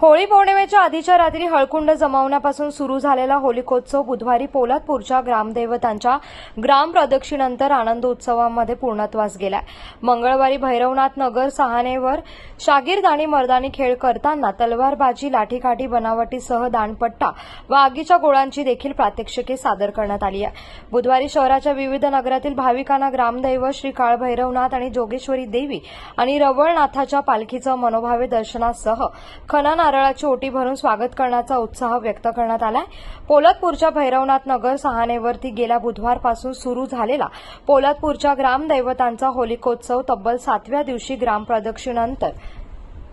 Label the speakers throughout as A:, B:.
A: होळी पौर्णिमेच्या आधीच्या रात्री हळकुंड जमावण्यापासून सुरू झालेला होलिकोत्सव बुधवारी पोलादपूरच्या ग्रामदैवतांच्या ग्राम प्रदक्षिणंतर आनंदोत्सवामध्ये पूर्णत्वास गेलाय. मंगळवारी भैरवनाथ नगर सहानेवर शागिर्द आणि मर्दानी खेळ करताना तलवारबाजी लाठीकाठी बनावटीसह दाणपट्टा व आगीच्या गोळांची देखील प्रात्यक्षिके सादर करण्यात आली आहे. बुधवारी शहराच्या विविध नगरातील भाविकांना ग्रामदैव श्री काळभैरवनाथ आणि जोगेश्वरी देवी आणि रवळनाथाच्या पालखीचं मनोभावे दर्शनासह खना नारळाची ओटी भरून स्वागत करण्याचा उत्साह व्यक्त करण्यात आलाय. पोलादपूरच्या भैरवनाथ नगर सहानेवरती गेल्या बुधवारपासून सुरू झालेला पोलादपूरच्या ग्रामदैवतांचा होलिकोत्सव तब्बल सातव्या दिवशी ग्रामप्रदक्षिणानंतर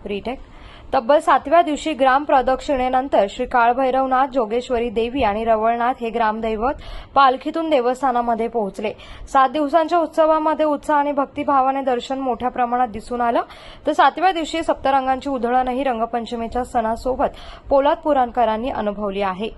A: रिटेक. तब्बल सातव्या दिवशी ग्राम प्रदक्षिणेनंतर श्री काळभैरवनाथ जोगेश्वरी देवी आणि रवळनाथ हे ग्रामदैवत पालखीतून देवस्थानामध्ये पोहोचले. सात दिवसांच्या उत्सवामध्ये उत्साह आणि भक्तिभावाने दर्शन मोठ्या प्रमाणात दिसून आलं. तर सातव्या दिवशी सप्तरंगांची उधळणही रंगपंचमीच्या सणासोबत पोलादपुराणकरांनी अनुभवली आहे.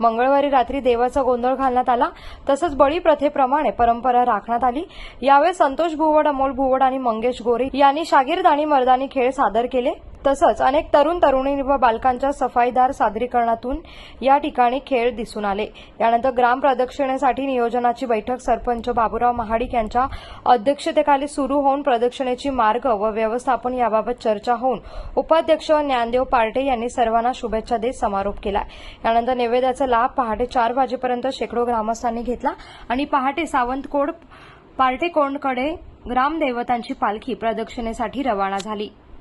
A: मंगळवारी रात्री देवाचा गोंधळ घालण्यात आला. तसंच बळी प्रथेप्रमाणे परंपरा राखण्यात आली. यावेळी संतोष भुवड अमोल भुवड आणि मंगेश गोरे यांनी शागिर्द आणि मर्दानी खेळ सादर केले. तसंच अनेक तरुण तरुणी व बालकांच्या सफाईदार सादरीकरणातून या ठिकाणी खेळ दिसून आले. यानंतर ग्राम प्रदक्षिणेसाठी नियोजनाची बैठक सरपंच बाबूराव महाडिक यांच्या अध्यक्षतेखाली सुरू होऊन प्रदक्षिणेची मार्ग व व्यवस्थापन याबाबत चर्चा होऊन उपाध्यक्ष ज्ञानदेव पार्टे यांनी सर्वांना शुभेच्छा देत समारोप केला यानंतर नैवेद्याचा लाभ पहाटे चार वाजेपर्यंत शेकडो ग्रामस्थांनी घेतला आणि पहाटे सावंतकोड पार्टेकोंडकडे ग्रामदैवतांची पालखी प्रदक्षिणेसाठी रवाना झाली.